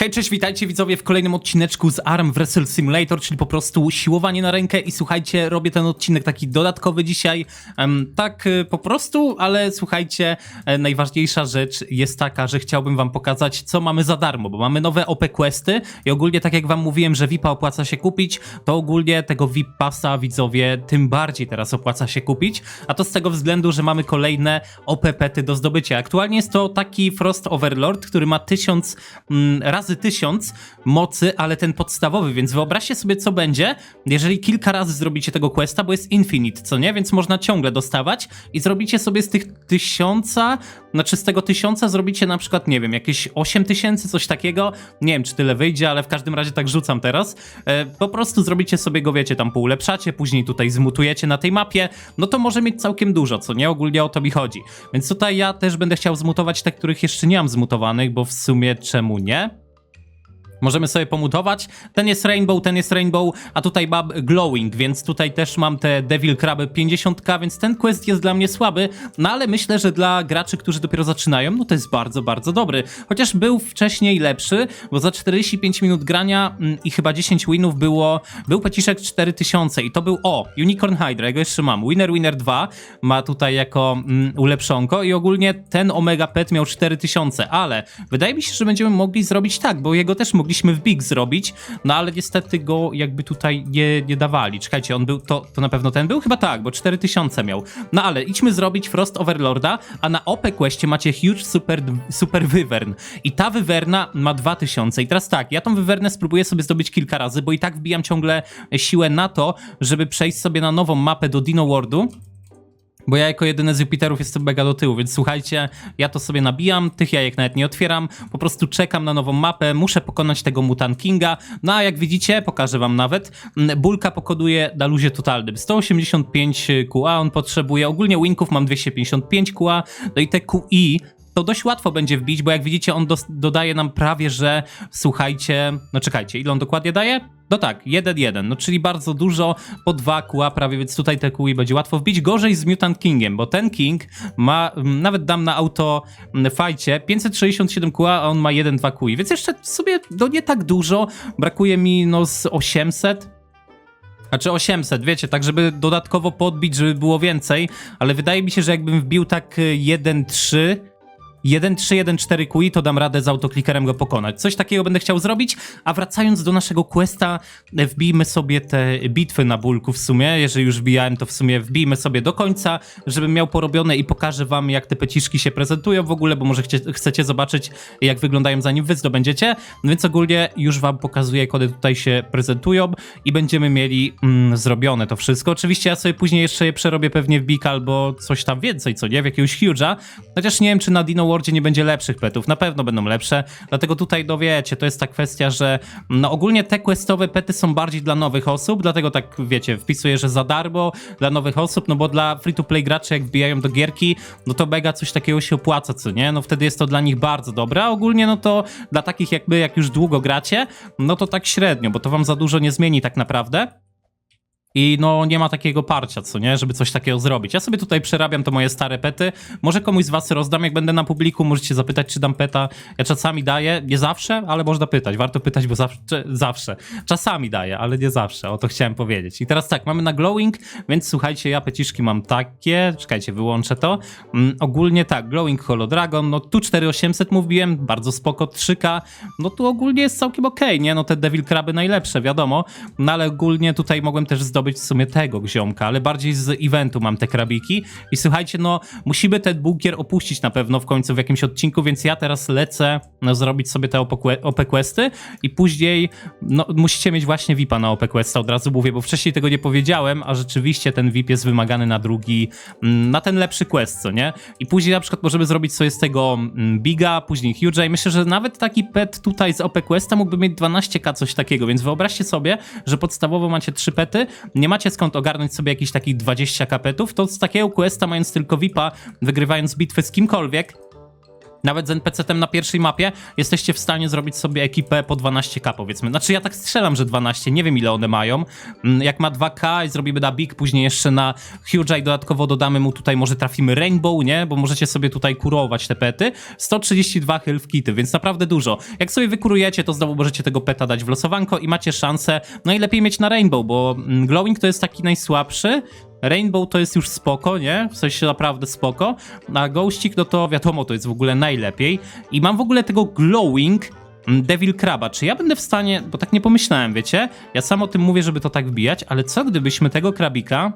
Hej, cześć, witajcie widzowie w kolejnym odcineczku z Arm Wrestle Simulator, czyli po prostu siłowanie na rękę i słuchajcie, robię ten odcinek taki dodatkowy dzisiaj, tak y, po prostu, ale słuchajcie, e, najważniejsza rzecz jest taka, że chciałbym wam pokazać, co mamy za darmo, bo mamy nowe OP Questy i ogólnie tak jak wam mówiłem, że VIPa opłaca się kupić, to ogólnie tego VIP Passa widzowie tym bardziej teraz opłaca się kupić, a to z tego względu, że mamy kolejne OP pety do zdobycia. Aktualnie jest to taki Frost Overlord, który ma 1000 mm, razy 1000 mocy, ale ten podstawowy, więc wyobraźcie sobie co będzie, jeżeli kilka razy zrobicie tego questa, bo jest infinite, co nie? Więc można ciągle dostawać i zrobicie sobie z tych tysiąca, znaczy z tego tysiąca zrobicie na przykład, nie wiem, jakieś 8000, coś takiego, nie wiem czy tyle wyjdzie, ale w każdym razie tak rzucam teraz, e, po prostu zrobicie sobie go, wiecie, tam poulepszacie, później tutaj zmutujecie na tej mapie, no to może mieć całkiem dużo, co nie? Ogólnie o to mi chodzi. Więc tutaj ja też będę chciał zmutować te, których jeszcze nie mam zmutowanych, bo w sumie czemu nie? Możemy sobie pomutować. Ten jest Rainbow, ten jest Rainbow, a tutaj mam Glowing, więc tutaj też mam te Devil Kraby 50k, więc ten quest jest dla mnie słaby, no ale myślę, że dla graczy, którzy dopiero zaczynają, no to jest bardzo, bardzo dobry. Chociaż był wcześniej lepszy, bo za 45 minut grania mm, i chyba 10 winów było, był peciszek 4000 i to był, o, Unicorn Hydra, jego jeszcze mam. Winner Winner 2 ma tutaj jako mm, ulepszonko i ogólnie ten Omega Pet miał 4000, ale wydaje mi się, że będziemy mogli zrobić tak, bo jego też mogliśmy w Big zrobić, no ale niestety go jakby tutaj nie, nie dawali. Czekajcie, on był, to, to na pewno ten był? Chyba tak, bo 4000 miał. No ale idźmy zrobić Frost Overlorda, a na OP Questie macie Huge Super, super Wyvern i ta Wyverna ma 2000 i teraz tak, ja tą Wywernę spróbuję sobie zdobyć kilka razy, bo i tak wbijam ciągle siłę na to, żeby przejść sobie na nową mapę do Dino Worldu, bo ja jako jedyny z Jupiterów jestem mega do tyłu, więc słuchajcie, ja to sobie nabijam, tych jajek nawet nie otwieram, po prostu czekam na nową mapę, muszę pokonać tego Mutant Kinga, no a jak widzicie, pokażę wam nawet, mm, Bulka pokoduje na luzie totalnym, 185 QA on potrzebuje, ogólnie winków mam 255 QA, no i te QI to dość łatwo będzie wbić, bo jak widzicie on dodaje nam prawie, że słuchajcie, no czekajcie, ile on dokładnie daje? No tak, 1-1, no czyli bardzo dużo, po 2 QA prawie, więc tutaj te QI będzie łatwo wbić. Gorzej z Mutant Kingiem, bo ten King ma, mm, nawet dam na auto mm, fajcie, 567 QA, a on ma 1-2 QI, więc jeszcze sobie no nie tak dużo, brakuje mi no z 800, znaczy 800, wiecie, tak żeby dodatkowo podbić, żeby było więcej, ale wydaje mi się, że jakbym wbił tak y, 1-3, 1-3-1-4 QI, to dam radę z autoklikerem go pokonać. Coś takiego będę chciał zrobić, a wracając do naszego questa, wbijmy sobie te bitwy na bulku w sumie, jeżeli już wbijałem, to w sumie wbijmy sobie do końca, żebym miał porobione i pokażę wam, jak te peciszki się prezentują w ogóle, bo może chcecie zobaczyć, jak wyglądają zanim wy zdobędziecie, no więc ogólnie już wam pokazuję, jak one tutaj się prezentują i będziemy mieli mm, zrobione to wszystko. Oczywiście ja sobie później jeszcze je przerobię pewnie w Big albo coś tam więcej, co nie, w jakiegoś Huge'a, chociaż nie wiem, czy na Dino Worldzie nie będzie lepszych petów, na pewno będą lepsze, dlatego tutaj dowiecie, to jest ta kwestia, że no ogólnie te questowe pety są bardziej dla nowych osób, dlatego tak wiecie, wpisuję, że za darmo dla nowych osób, no bo dla free-to-play graczy jak wbijają do gierki, no to mega coś takiego się opłaca, co nie? No wtedy jest to dla nich bardzo dobre, a ogólnie no to dla takich jakby jak już długo gracie, no to tak średnio, bo to wam za dużo nie zmieni tak naprawdę. I no nie ma takiego parcia, co nie, żeby coś takiego zrobić. Ja sobie tutaj przerabiam to moje stare pety. Może komuś z was rozdam, jak będę na publiku, możecie zapytać, czy dam peta. Ja czasami daję, nie zawsze, ale można pytać. Warto pytać, bo zawsze, zawsze. Czasami daję, ale nie zawsze. O to chciałem powiedzieć. I teraz tak, mamy na glowing, więc słuchajcie, ja peciszki mam takie. Czekajcie, wyłączę to. Mm, ogólnie tak, glowing holodragon, no tu 4800 mówiłem, bardzo spoko, 3K. No tu ogólnie jest całkiem okej, nie? No te devil kraby najlepsze, wiadomo. No ale ogólnie tutaj mogłem też zdobyć w sumie tego ziomka, ale bardziej z eventu mam te krabiki. I słuchajcie, no musimy ten bunkier opuścić na pewno w końcu w jakimś odcinku, więc ja teraz lecę no, zrobić sobie te OP questy i później no, musicie mieć właśnie VIPa na OP questa, od razu mówię, bo wcześniej tego nie powiedziałem, a rzeczywiście ten VIP jest wymagany na drugi, mm, na ten lepszy quest, co nie? I później na przykład możemy zrobić sobie z tego mm, Biga, później Huge'a i myślę, że nawet taki pet tutaj z OP questa mógłby mieć 12k, coś takiego, więc wyobraźcie sobie, że podstawowo macie 3 pety, nie macie skąd ogarnąć sobie jakichś takich 20 kapetów, to z takiego questa, mając tylko VIPa, wygrywając bitwy z kimkolwiek, nawet z NPC-tem na pierwszej mapie jesteście w stanie zrobić sobie ekipę po 12k powiedzmy. Znaczy ja tak strzelam, że 12, nie wiem ile one mają. Mm, Jak ma 2k i zrobimy na big, później jeszcze na huge i dodatkowo dodamy mu tutaj, może trafimy rainbow, nie? Bo możecie sobie tutaj kurować te pety. 132 health kity, więc naprawdę dużo. Jak sobie wykurujecie, to znowu możecie tego peta dać w losowanko i macie szansę najlepiej mieć na rainbow, bo mm, glowing to jest taki najsłabszy, Rainbow to jest już spoko, nie? W sensie naprawdę spoko. A Ghostik, no to wiadomo, to jest w ogóle najlepiej. I mam w ogóle tego Glowing mm, Devil Kraba. Czy ja będę w stanie, bo tak nie pomyślałem, wiecie? Ja sam o tym mówię, żeby to tak wbijać, ale co gdybyśmy tego krabika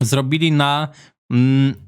zrobili na... Mm,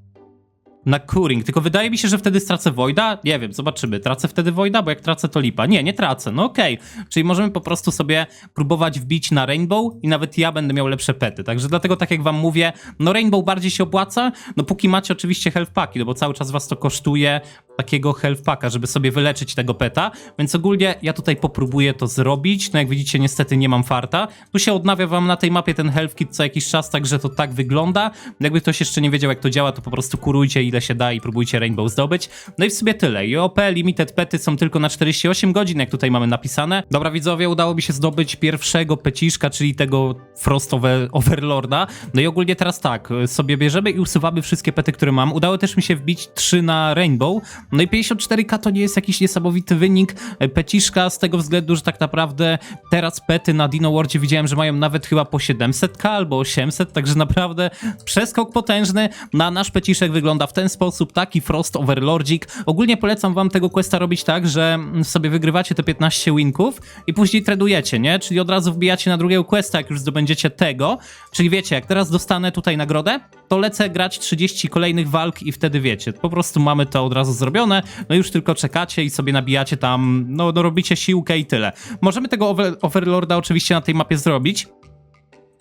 na curing, tylko wydaje mi się, że wtedy stracę Voida. Nie wiem, zobaczymy. Tracę wtedy Voida, bo jak tracę, to lipa. Nie, nie tracę. No okej. Czyli możemy po prostu sobie próbować wbić na Rainbow i nawet ja będę miał lepsze pety. Także dlatego, tak jak wam mówię, no Rainbow bardziej się opłaca, no póki macie oczywiście health packi, no bo cały czas was to kosztuje takiego health packa, żeby sobie wyleczyć tego peta, więc ogólnie ja tutaj popróbuję to zrobić. No jak widzicie, niestety nie mam farta. Tu się odnawia wam na tej mapie ten health kit co jakiś czas, także to tak wygląda. Jakby ktoś jeszcze nie wiedział, jak to działa, to po prostu kurujcie ile się da i próbujcie Rainbow zdobyć. No i w sobie tyle. IOP Limited Pety są tylko na 48 godzin, jak tutaj mamy napisane. Dobra widzowie, udało mi się zdobyć pierwszego peciszka, czyli tego Frost Over Overlorda. No i ogólnie teraz tak, sobie bierzemy i usuwamy wszystkie pety, które mam. Udało też mi się wbić 3 na Rainbow. No i 54k to nie jest jakiś niesamowity wynik e, peciszka z tego względu, że tak naprawdę teraz pety na Dino Worldzie widziałem, że mają nawet chyba po 700k albo 800, także naprawdę przeskok potężny. Na nasz peciszek wygląda w ten sposób, taki Frost Overlordzik. Ogólnie polecam wam tego questa robić tak, że sobie wygrywacie te 15 winków i później tradujecie, nie? Czyli od razu wbijacie na drugiego questa, jak już zdobędziecie tego. Czyli wiecie, jak teraz dostanę tutaj nagrodę, to lecę grać 30 kolejnych walk i wtedy wiecie, po prostu mamy to od razu zrobione, no już tylko czekacie i sobie nabijacie tam, no, no robicie siłkę i tyle. Możemy tego over Overlorda oczywiście na tej mapie zrobić,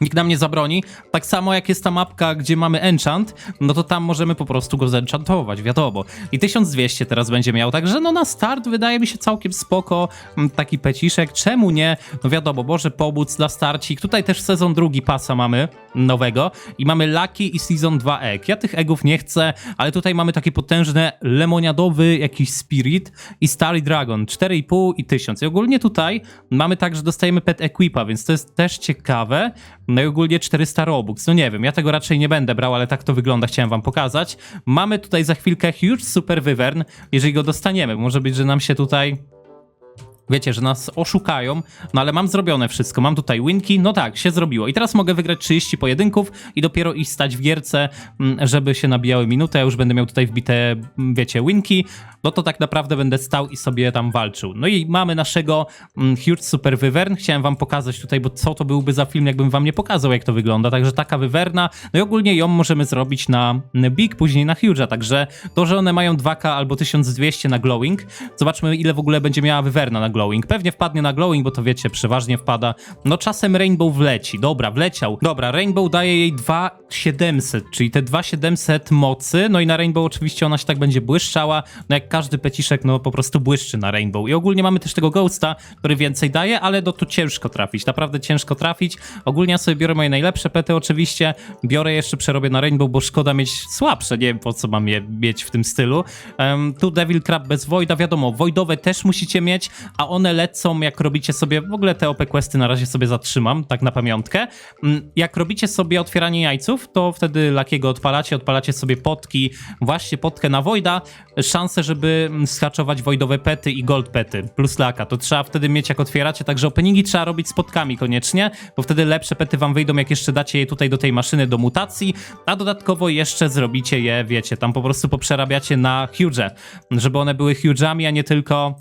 Nikt nam nie zabroni. Tak samo jak jest ta mapka, gdzie mamy enchant, no to tam możemy po prostu go zenchantować, wiadomo. I 1200 teraz będzie miał, także no na start wydaje mi się całkiem spoko mm, taki peciszek. Czemu nie? No wiadomo, może pomóc dla starcik. Tutaj też sezon drugi pasa mamy nowego i mamy Lucky i Season 2 egg. Ja tych eggów nie chcę, ale tutaj mamy takie potężne lemoniadowy jakiś spirit i Starry Dragon 4,5 i 1000. I ogólnie tutaj mamy tak, że dostajemy pet equipa, więc to jest też ciekawe. No i ogólnie 400 Robux. No nie wiem, ja tego raczej nie będę brał, ale tak to wygląda, chciałem wam pokazać. Mamy tutaj za chwilkę Huge Super Wyvern, jeżeli go dostaniemy. Może być, że nam się tutaj Wiecie, że nas oszukają, no ale mam zrobione wszystko. Mam tutaj winki, no tak, się zrobiło. I teraz mogę wygrać 30 pojedynków i dopiero iść stać w gierce, mm, żeby się nabijały minuty. Ja już będę miał tutaj wbite, mm, wiecie, winki. No to tak naprawdę będę stał i sobie tam walczył. No i mamy naszego mm, Huge Super Wyvern. Chciałem wam pokazać tutaj, bo co to byłby za film, jakbym wam nie pokazał, jak to wygląda. Także taka wywerna. No i ogólnie ją możemy zrobić na Big, później na Huge'a. Także to, że one mają 2K albo 1200 na Glowing. Zobaczmy, ile w ogóle będzie miała wywerna na glowing. Pewnie wpadnie na glowing, bo to wiecie, przeważnie wpada. No czasem Rainbow wleci. Dobra, wleciał. Dobra, Rainbow daje jej 2700, czyli te 2700 mocy. No i na Rainbow oczywiście ona się tak będzie błyszczała. No jak każdy peciszek, no po prostu błyszczy na Rainbow. I ogólnie mamy też tego Ghosta, który więcej daje, ale no tu ciężko trafić. Naprawdę ciężko trafić. Ogólnie ja sobie biorę moje najlepsze pety oczywiście. Biorę jeszcze, przerobię na Rainbow, bo szkoda mieć słabsze. Nie wiem po co mam je mieć w tym stylu. Um, tu Devil Crab bez Voida, wiadomo, Voidowe też musicie mieć, a one lecą, jak robicie sobie, w ogóle te OP questy na razie sobie zatrzymam, tak na pamiątkę. Mm, Jak robicie sobie otwieranie jajców, to wtedy lakiego odpalacie, odpalacie sobie potki, właśnie potkę na Voida, szanse, żeby mm, skaczować Voidowe pety i gold pety, plus laka, to trzeba wtedy mieć jak otwieracie, także openingi trzeba robić z potkami koniecznie, bo wtedy lepsze pety wam wyjdą, jak jeszcze dacie je tutaj do tej maszyny do mutacji, a dodatkowo jeszcze zrobicie je, wiecie, tam po prostu poprzerabiacie na huge, żeby one były huge'ami, a nie tylko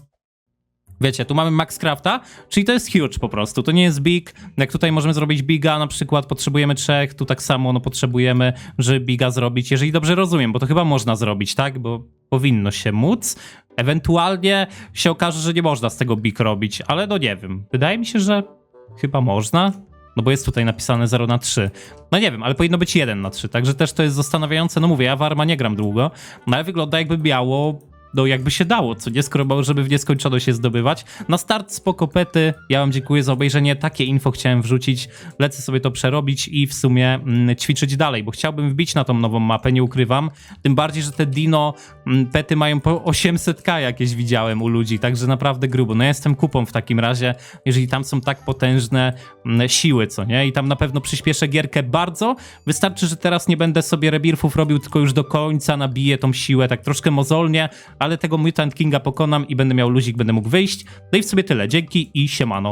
Wiecie, tu mamy Maxcrafta, czyli to jest huge po prostu, to nie jest big. Jak tutaj możemy zrobić biga, na przykład potrzebujemy trzech, tu tak samo no potrzebujemy, żeby biga zrobić, jeżeli dobrze rozumiem, bo to chyba można zrobić, tak? Bo powinno się móc. Ewentualnie się okaże, że nie można z tego big robić, ale no nie wiem. Wydaje mi się, że chyba można. No bo jest tutaj napisane 0 na 3. No nie wiem, ale powinno być 1 na 3, także też to jest zastanawiające. No mówię, ja w Arma nie gram długo, no ale wygląda jakby miało no jakby się dało, co nie, skoro żeby w nieskończoność się zdobywać. Na start spoko pety, ja wam dziękuję za obejrzenie, takie info chciałem wrzucić, lecę sobie to przerobić i w sumie mm, ćwiczyć dalej, bo chciałbym wbić na tą nową mapę, nie ukrywam, tym bardziej, że te dino mm, pety mają po 800k jakieś widziałem u ludzi, także naprawdę grubo. No ja jestem kupą w takim razie, jeżeli tam są tak potężne mm, siły, co nie? I tam na pewno przyspieszę gierkę bardzo. Wystarczy, że teraz nie będę sobie rebirfów robił, tylko już do końca nabiję tą siłę, tak troszkę mozolnie, ale tego Mutant Kinga pokonam i będę miał luzik, będę mógł wyjść. No i w sobie tyle. Dzięki i siemano.